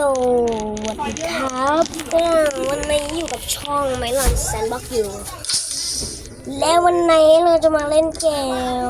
สวัสดีครับก็วันนี้อยู่กับช่องไมลอนแซนบ็อกอยู่ และวันนี้เราจะมาเล่นเกม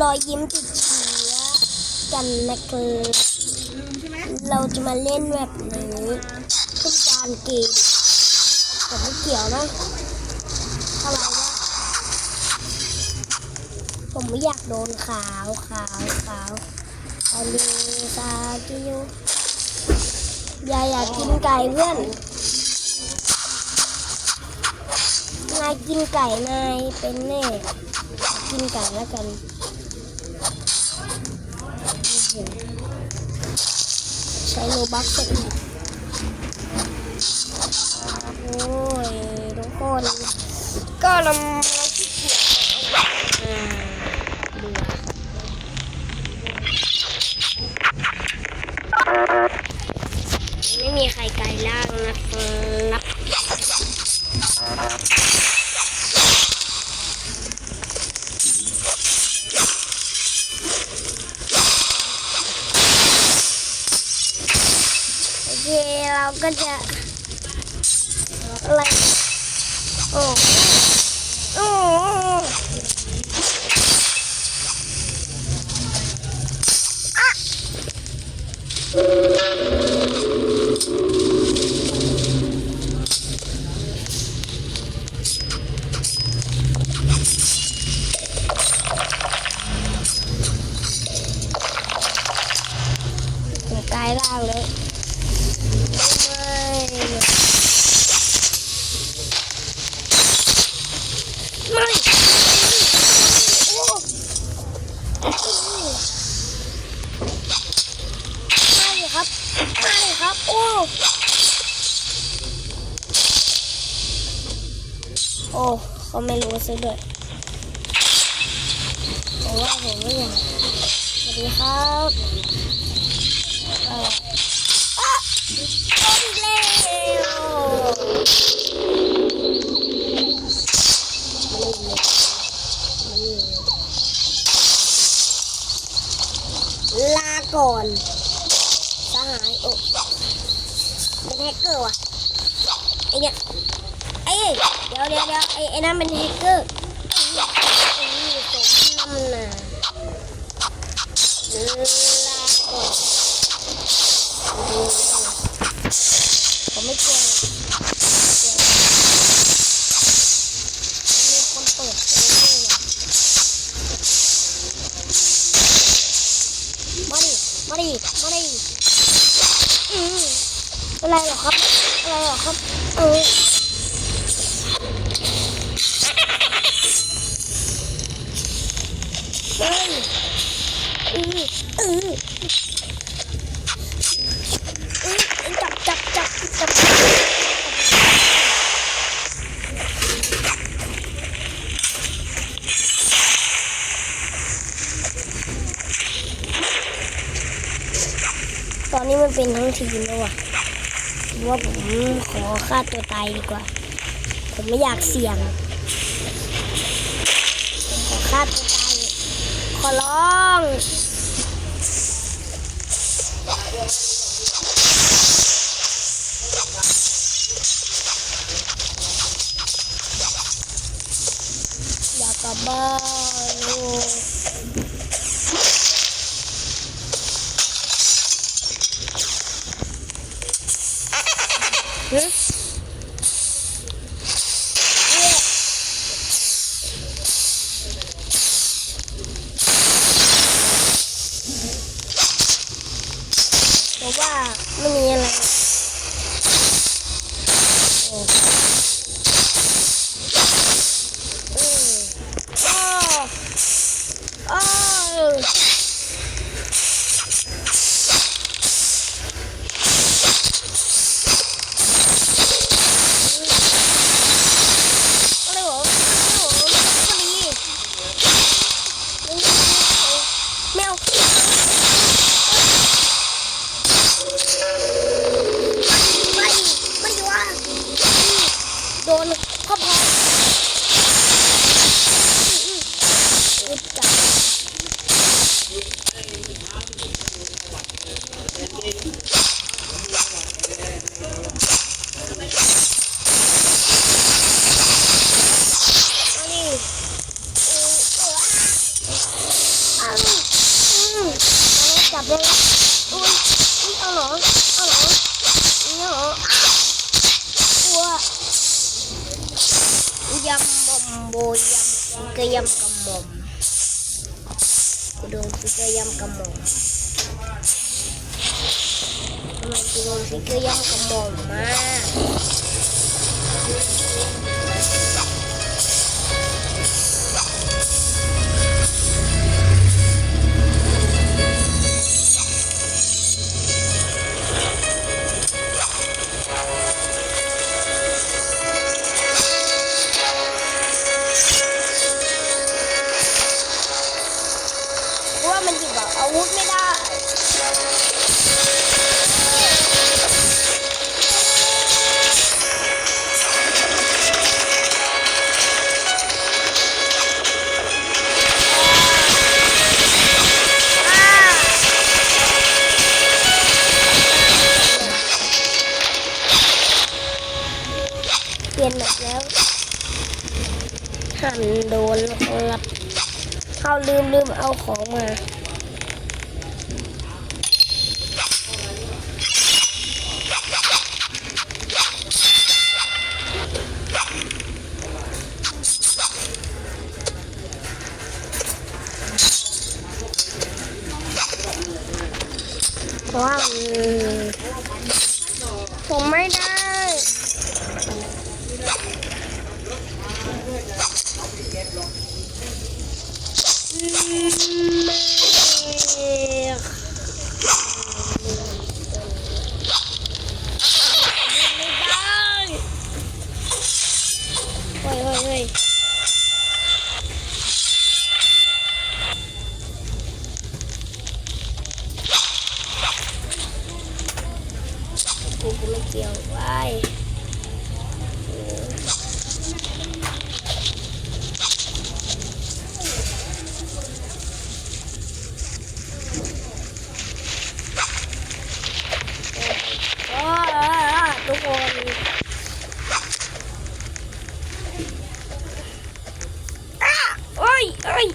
รอยยิ้มติดเชื้อกันนะครับเราจะมาเล่นแบบนี้เป็นการเกมแต่ไม่เกี่ยวนะอะไรวะผมไม่อยากโดนขาวขาวขาว อันนี้ซากิโยอย่าอยากกินไก่เพื่อน นายกินไก่นายเป็นแน่ กินไก่แล้วกันใช้โลบักสักอีกโอ้ยทุกคนก็ลำเกียจเบื่อไม่มี ใครไก่ล่างนะครับ โอเคเราก็จะอะไรโอ้โอ้อะผมกลายร่างเลย ไม่ไม่โอ้ไม่ครับไม่ครับ โอ้ โอ้เขา ไม่รู้ซะด้วยผมว่าผมไม่อยากสวัสดีครับเออต้นเร็วลาก่อนสหายโอ้เป็นแฮกเกอร์ว่ะไอเนี่ยไอ้ยเดี๋ยวเดี๋ยวเดี๋ยว ไอ้นั่นเป็นแฮกเกอร์ไอ้เนี่ยไอ้นี่สมน้ำนาลาก่อนผมไม่กลัวหรอกกลัวมีคนเปิดเองด้วยว่ะมาดิ มาดิ มาดิอืมอะไรหรอครับ อะไรหรอครับ เออเฮ้ยอืออืออือจับจับจับจับ ตอนนี้มันเป็นทั้งทีมแล้วว่ะผมว่าผมขอฆ่าตัวตายดีกว่า ผมไม่อยากเสี่ยงผมขอฆ่าตัวตายขอร้องอยากกลับบ้านโอ้หึเนี่ยบอก ว่าไม่มีอะไรโอ้อืมอ้าวอ้าวอะไรหรออะไรหรอพอดีไม่เอา อุ้ยอุ้ยเอาเหรอเอาเหรอนี่เหรออะกลัวยำบอมโบยำฟิกเกอร์ยำกระหม่อมกูโดนฟิกเกอร์ยำกระหม่อมทำไมกูโดนฟิกเกอร์ยำกระหม่อมมาเพรา ลืมลืมเอาของมาเพราะว่ามันผมไม่ได้ เฮ้ยเฮ้ยเฮ้ยกูกูไม่เกี่ยวไว้โอ้ยทุกคน อ้าโอ้ยโอ้ย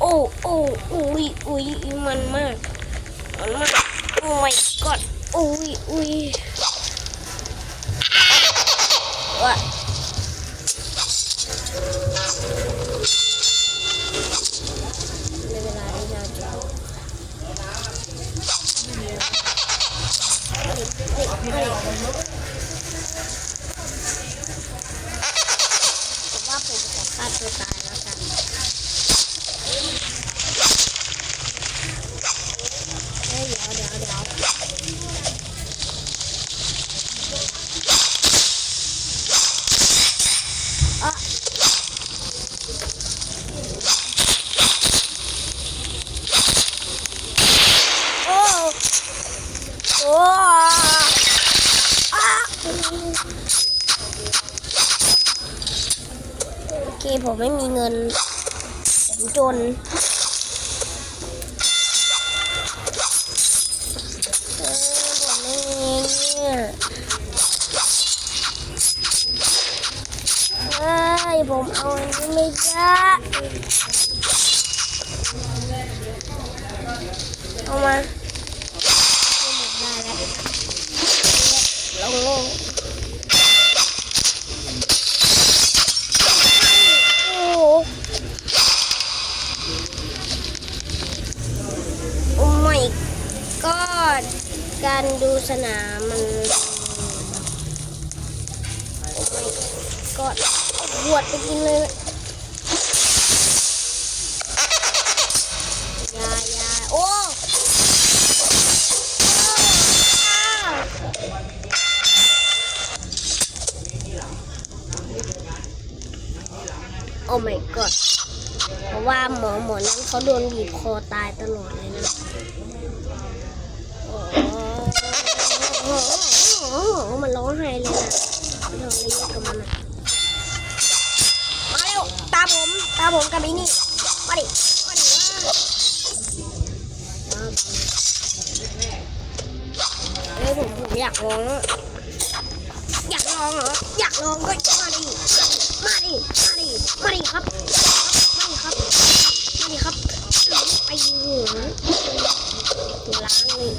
โอ้โอ้ อุ้ยมันมากมันมากโอ้ my god อุ้ยอุ้ยว่ะในเวลาที่เราจะเอาเฮ้ยเฮ้ยเฮ้ยผมว่าผมขอฆ่าตัวตายแล้วกัน เฮ้ยเดี๋ยวเดี๋ยวเดี๋ยวอะโอ้ โอเค ผมไม่มีเงิน ผมจนผมไม่มีเนี่ยเฮ้ยผมเอาอันนี้ไม่ได้เอามา ลงลงโอ้โหโอ้ไม่ก็การดูสนามมันโอ้ยก็บวชไปกินเลย เขาโดนบีบคอตายตลอดเลยนะมันร้องไห้เลยนะไม่ต้องเรียกกับมันอะมาเร็ว ตาผม ตาผมกับไอ้นี่ มาดิ มาดิว่าเฮ้ยผมผมอยากร้องอะอยากร้องเหรอ อยากร้องก็มาดิ มาดิ มาดิ มาดิครับ สิครับไปหัวล้างเลย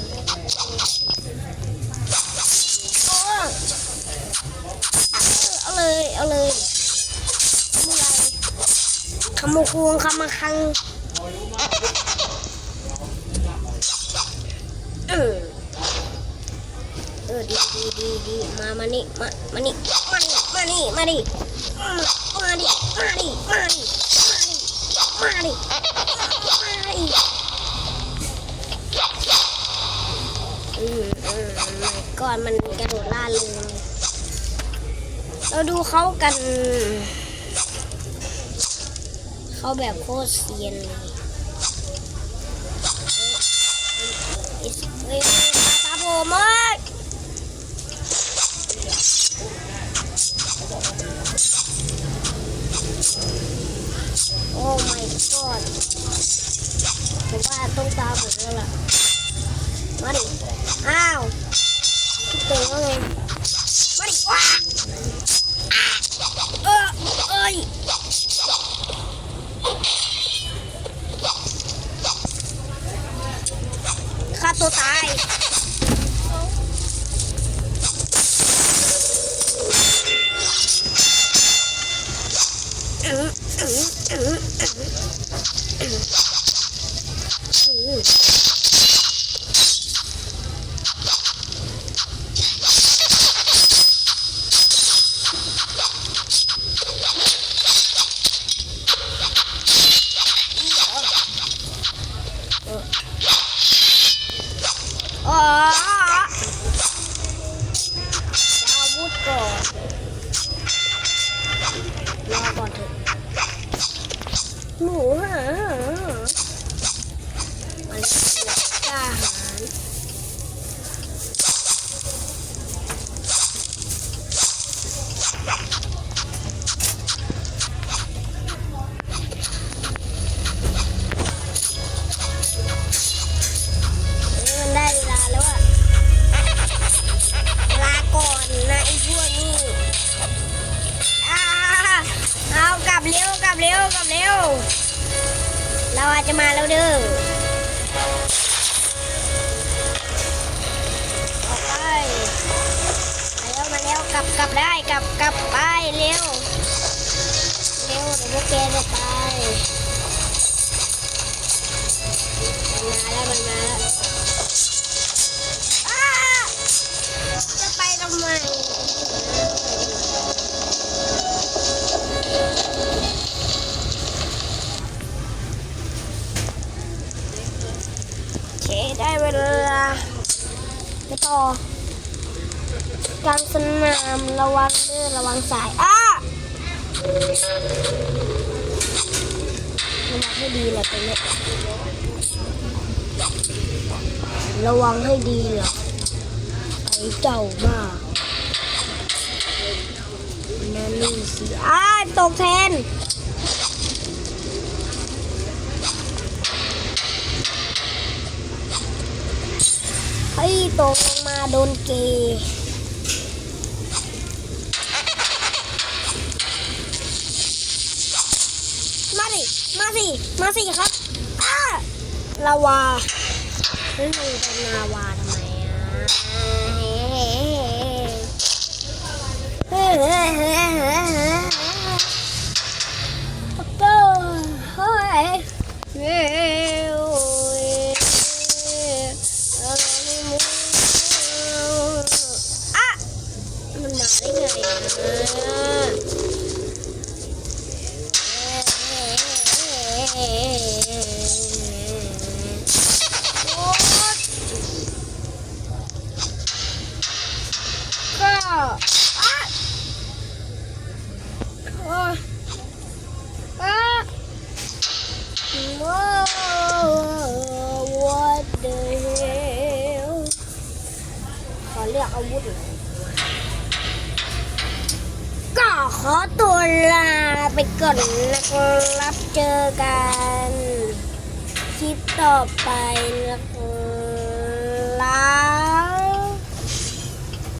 เอาเลยเอาเลยไม่ไรคำมควงคำมาคังเออเออดีดีดีดีมามานี่มามานี่มานี่มานี่มานี่มามาดิมาดิมาดิ มาดิมาดิอืมอืมก่อนมันกระโดดล่าเลย เราดูเขากัน เขาแบบโคตรเซียนเลยเอ้ยเอ้ยตาผมเอ้ย โอ้ my god ผมว่าต้องตามผมแล้วล่ะมาดิ อ้าวพี่เต๋อว่าไงมาดิว้าเออเอ้ยฆ่าตัวตาย อื้ ร็ว เร็วเดี๋ยวพวกแกจะตายมันมาแล้วมันมาแล้วอ้าจะไปทำไมโอเคได้เวลาไปต่อ กลางสนามระวังเด้อระวังสายอ้าระวังให้ดีแหละตรงนี้ระวังให้ดีเหรอไอ้เจ้าบ้านั่นนี่สิอ้าตกแทนเฮ้ตกลงมาโดนเกย์มาสิ มาสิ มาสิครับอ้าลาวาเฮ้ยมันเป็นลาวาทำไมอะเฮ้ยเฮ้ยเฮ้ยเฮ้ ขอตัวลาไปก่อนนะครับ เจอกันคลิปต่อไปนะครับ